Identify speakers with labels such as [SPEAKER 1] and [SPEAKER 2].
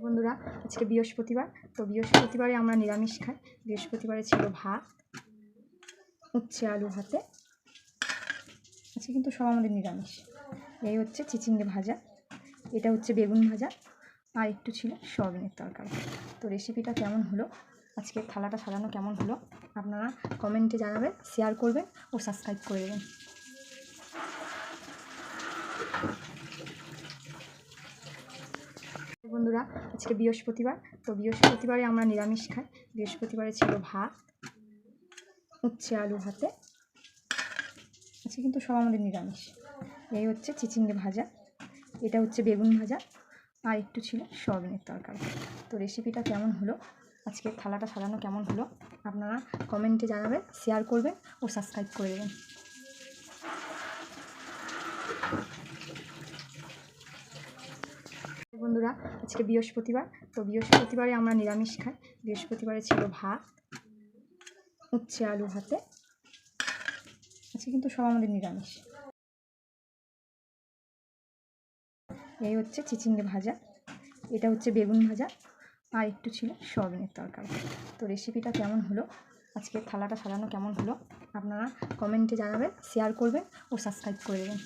[SPEAKER 1] বন্ধুরা, আজকে বৃহস্পতিবার। তো বৃহস্পতিবারে আমরা নিরামিষ খাই। বৃহস্পতিবারে ছিল ভাত, উচ্ছে, আলু ভাতে। আজকে কিন্তু সব আমাদের নিরামিষ। এই হচ্ছে চিচিঙ্গে ভাজা। এটা হচ্ছে বেগুন ভাজা। আর একটু ছিল সয়াবিনের তরকারি। তো রেসিপিটা কেমন হলো? আজকে থালাটা সাজানো কেমন হলো? আপনারা কমেন্টে জানাবেন শেয়ার করবেন ও সাবস্ক্রাইব করে দেবেন। বন্ধুরা, আজকে বৃহস্পতিবার। তো বৃহস্পতিবারে আমরা নিরামিষ খাই। বৃহস্পতিবারে ছিল ভাত, উচ্ছে, আলু ভাতে। আজকে কিন্তু সব আমাদের নিরামিষ। এই হচ্ছে চিচিঙ্গে ভাজা। এটা হচ্ছে বেগুন ভাজা। আর একটু ছিল সয়াবিনের তরকারি। তো রেসিপিটা কেমন হলো? আজকে থালাটা সাজানো কেমন হলো? আপনারা কমেন্টে জানাবেন শেয়ার করবেন ও সাবস্ক্রাইব করে দেবেন। বন্ধুরা, আজকে বৃহস্পতিবার। তো বৃহস্পতিবারে আমরা নিরামিষ খাই। বৃহস্পতিবারে ছিল ভাত, উচ্ছে, আলু ভাতে। আজকে কিন্তু সব আমাদের নিরামিষ। এই হচ্ছে চিচিঙ্গে ভাজা। এটা হচ্ছে বেগুন ভাজা। আর একটু ছিল সয়াবিনের তরকারি। তো রেসিপিটা কেমন হলো? আজকে থালাটা সাজানো কেমন হলো? আপনারা কমেন্টে জানাবেন শেয়ার করবেন ও সাবস্ক্রাইব করে দেবেন।